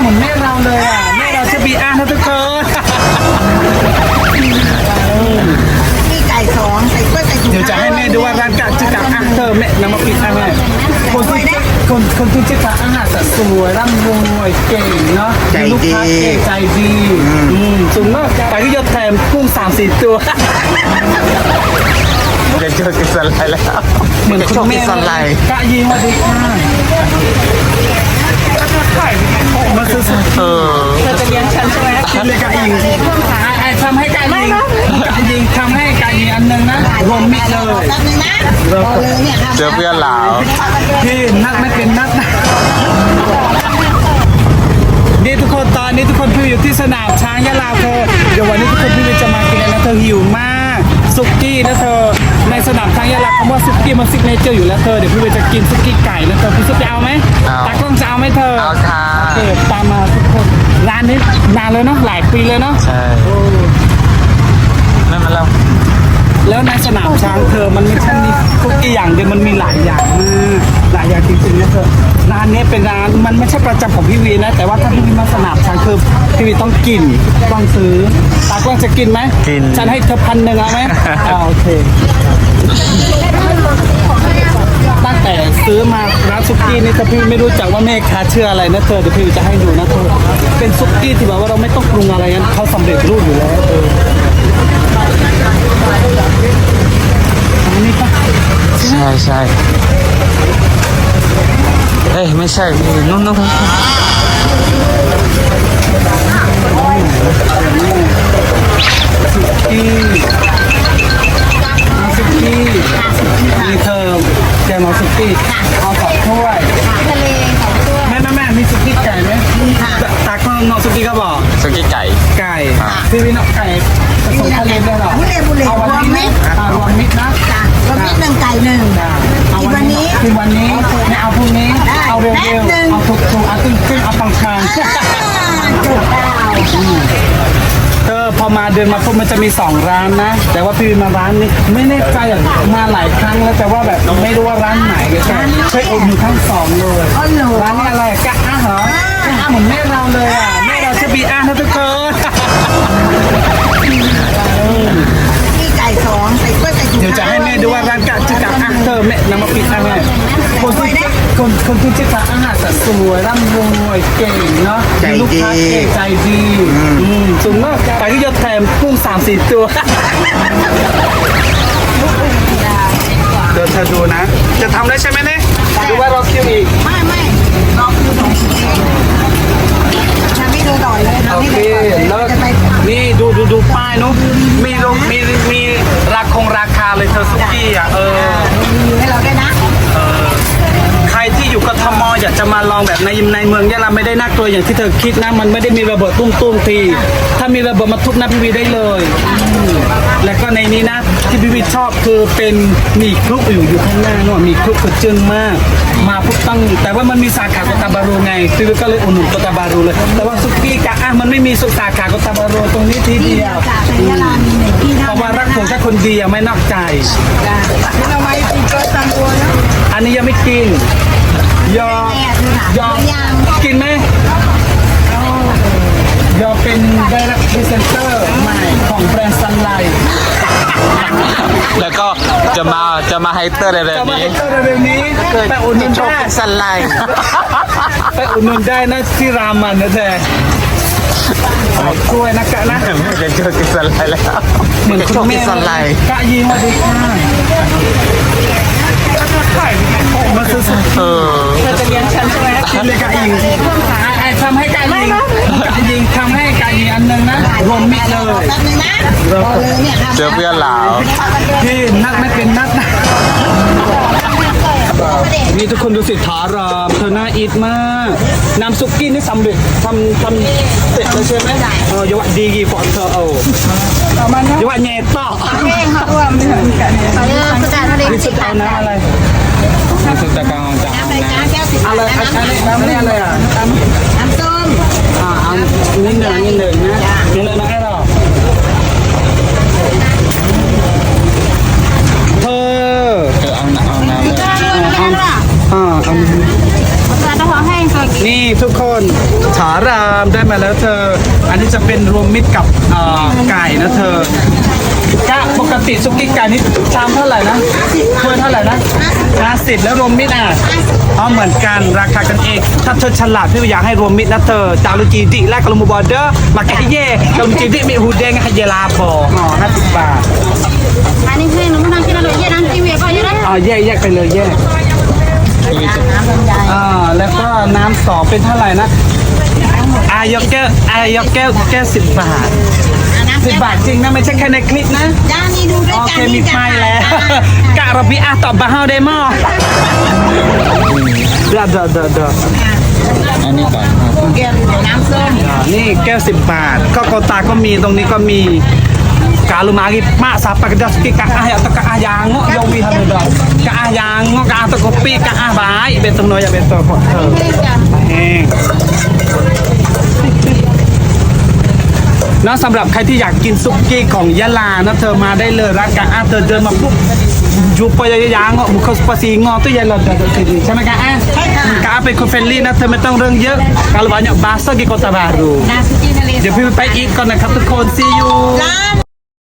เหมือนแม่เราเลยอะแม่เราชื่อบีอาร์นะทุกคนมีไก่สองใส่กล้วยไก่ถุงเดี๋ยวจะให้แม่ดูว่าร้านกะจะกับอาเธอแม่นำมาปิดให้แม่คนที่คนคนที่จะกับอาหารจะสวยร่ำรวยเก่งเนาะมีลูกค้าเก่งใจดีอืมสูงมากไปที่ยศแถมกุ้งสามสี่ตัวเดี๋ยวเจอกินสไลด์แล้วเหมือนดี๋ยวคุชอบณแม่กินสไลด์กะยิงมาดีค่ะ มาซื้อเออเธอจะเลี้ยงฉันใช่ไหมกินเลยกะยิงไอ้ทำให้กะยิงกะยิงทำให้กะยิงอันหนึงนะรวมมิตรเลยแป๊บนึงนะรอเจียครับเจอเพื่อนหลาวพี่นักไม่เป็นนักนะนี่ทุกคนตอนนี้ทุกคนพี่อยู่ที่สนามช้างยะลาเธอเดี๋ยววันนี้ทุกคนพี่จะมากินอะไรนะเธอหิวมากซุกี้นะเธอในสนามช้างยะลาคำว่าซุกี้มันซิกเนเจอร์อยู่แล้วเธอเดี๋ยวพี่จะกินซุกี้ไก่นะเธอพี่ซุปจะเอาไหมตากล้เอาไหมเอา เออตามมาทุกคนร้านนี้นานเลยเนาะหลายปีเลยเนาะใช่ไม่มาแล้วแล้วในสนามช้างเธอมันไม่ใช่มีคุกกี้อย่างเดียวมันมีหลายอย่างมากหลายอย่างจริงๆนะเธอร้านนี้เป็นร้านมันไม่ใช่ประจำของพี่วีนะ แต่ว่าถ้าพี่วีมาสนามช้างคือพี่วีต้องกินต้องซื้อตากล้องจะกินไหมกิน ฉันให้เธอพันหนึ่งเอาไหมอ่าโอเค กี้นี่ถ้าพี่ไม่รู้จักว่าแม่ค้าชื่ออะไรนะเธอเดี๋ยวพี่จะให้ดูนะเธอเป็นซุกี้ที่แบบว่าเราไม่ต้องปรุงอะไรกันเขาสำเร็จรูปอยู่แล้วเอออันนี้ปะใช่ใช่เอ้ยไม่ใช่นู่นนู่น พี่วินเอาไก่ผสมทะเลได้หรอบุเล่บุเล่เอารวันวมนี้มินะตรอ่ารวมมิตรนะจ้ะรวมมิตรหนึ่งไก่หนึ่ง เอาอีกวันนี้คือวันนี้ไม่เอาพรุ่งนี้ได้เอาเร็วแป๊บหนึ่งๆเอาถูกๆเอาตึ้งๆเอาปังคางจุดเก้าเออพอมาเดินมาปุ๊บมันจะมีสองร้านนะ แต่ว่าพี่วินมาร้านนี้ไม่แน่ใจอะมาหลายครั้งแล้วแต่ว่าแบบไม่รู้ว่าร้านไหนก็ใช่เคยอดอยู่ทั้งสองเลยอ๋อเหรอร้านนี้อะไรกะอาเหรอกะอาเหมือนแม่เราเลยอะแม่เราชื่อบีอาร์นะทุกคน มีไก่สองใส่กล้วยไก่ถุงเดี๋ยวจะให้แม่ดูว่าร้านกะจะกับอาเธอแม่นำมาปิดให้แม่คนที่คนคนที่จะกับอาหารจะสวยร่ำรวยเก่งเนาะมีลูกค้าเก่งใจดีอืมสูงมากไปที่ยศแถมกุ้งสามสี่ตัวเดี๋ยวเธอดูนะ จะทำได้ใช่ไหมเนี่ยหรือว่าเราคิวอีก ไม่ไมอยากจะมาลองแบบในในเมืองยะลาไม่ได้น่ากลัวอย่างที่เธอคิดนะ มันไม่ได้มีระเบิดตุ้มตุ้มๆที ถ้ามีระเบิดมาทุบหน้าพี่วีได้เลยอืมแล้วก็ในนี้นะที่พี่วีชอบคือเป็นหมีคลุกอยู่อยู่ข้างหน้าเนาะหมีคลุกคือจึ้งมาก มาปุ๊บตั้งแต่ว่ามันมีสาขากตาบารูไงพี่วีก็เลยอุดหนุนกตาบารูเลย แต่ว่าสุกี้กะอะมันไม่มีสุสาขากตาบารูตรงนี้ทีที่เดีเดียยววจากในยะลามีหนึ่งที่เพเท่าราะว่านั้นรักผมแค่คนเดียวไม่นอกใจ จ้ะไม่เอาไว้กินก็ตังตัวนะอันนี้ยังไม่กิน ยอแม่คือถามยอตัวอย่างกินไหมยอเป็น direct presenter ใหม่ของแบรนด์ซันไลท์แล้วก็จะมาจะมาไฮเตอร์อะไรแบจะบมานี้ให้เจอเร็วๆนี้ไปอุดหนุนชอบได้กินสไลด์ไปอุดหนุนได้นะที่รามันนะแต่ช่วยนะกะนะเดี๋ยวเจอกินสไลด์แล้ว เหมือนเดี๋ยวคุชอบณกิแม่นสไลด์กะยิงมาดีค่ะ มมิตรเลย แป๊บนึงนะรอเลยเนี่ยครับเจอเพื่อนเหลาพี่นักไม่เป็นนักนะนี่ทุกคนดูสิทารามเธอน่าอิดมาก น้ำซุกี้นี่สำเร็จทำทำเสร็จแล้วใช่ไหมเอออยาวะดีกี่ฟอนเธอเอาอยาวะเนต่อแม่เขารวมกันเขาเรียกสกัดทะเลนี่สุดเอาน้ำอะไรนี่สุดตะกางจากน้ำอะไรนะแก้วสิบอะไรอันนี้น้ำนี่อะไรอะน้ำ น้ำส้ม อ่าเอานิดหนึ่งนิดหนึ่งนะนิดหนึ่งนะให้เราเธอ เออเอาน้ำเอาน้ำเลยอ่าเอาปลาต้องแห้งซอยกินี่ทุกคนฉารามได้มาแล้วเธอ อันนี้จะเป็นรวมมิตรกับเอ่อไก่นะเธอกะปกติซุกี้ไก่นี่ชามเท่าไหร่นะถ้วยเท่าไหร่นะห้าสิบแล้วรวมมิตรอะอ๋อเหมือนกันราคากันเองถ้าเธอฉลาดพี่อยากให้รวมมิตรนะเธอจารุจีดิและกะลมูบอร์เดอร์มาแกะเย่กะลมูจีดิมีหูแดงให้เยลาบออ๋อห้าสิบบาทอันนี้คือน้ำมันที่เราเยอะนั่งกินเวียก็เยอะนะอ๋อแยกแยกไปเลยแยกน้ำลำไยอ่า แล้วก็น้ำสองเป็นเท่าไหร่นะอายกแก้วอายกแก้วแก้วสิบบาทน้ำสิบบาทจริงนะไม่ใช่แค่ในคลิปนะจ้านี่ดูด้วยโอกัเคนมีไฟแล้วกะระบีอาตอบบาเฮาได้มอเด้อเด้อเด้อเด้ออันนี้ก่อนเกี่ยวน้ำส้มอ่านี่แก้วสิบบาท ก็โกตาก็มีตรงนี้ก็มี กาลุมากิ mak sapa kedas ki ka ah ya to ka ah yang ngok yo wi ha do ka ah yang ngok ka ah to kopi ka ah bai betul no ya betul kok เธอเองนะสำหรับใครที่อยากกินซุกี้ของยะลานะเธอมาได้เลยร้านกะอาเธอเดินมาปุ๊บยูปยายางอะมุขสปาซีงอตัวยายหลอดเดินใช่ไหมกะอาใช่ค่ะกะอาเป็นคนเฟรนลี่นะเธอไม่ต้องเรื่องเยอะ kalau banyak bahasa di kota baru น้ำซุกี้ทะเลเดี๋ยวพี่ไปอีกก่อนนะครับทุกคน see you ร้าน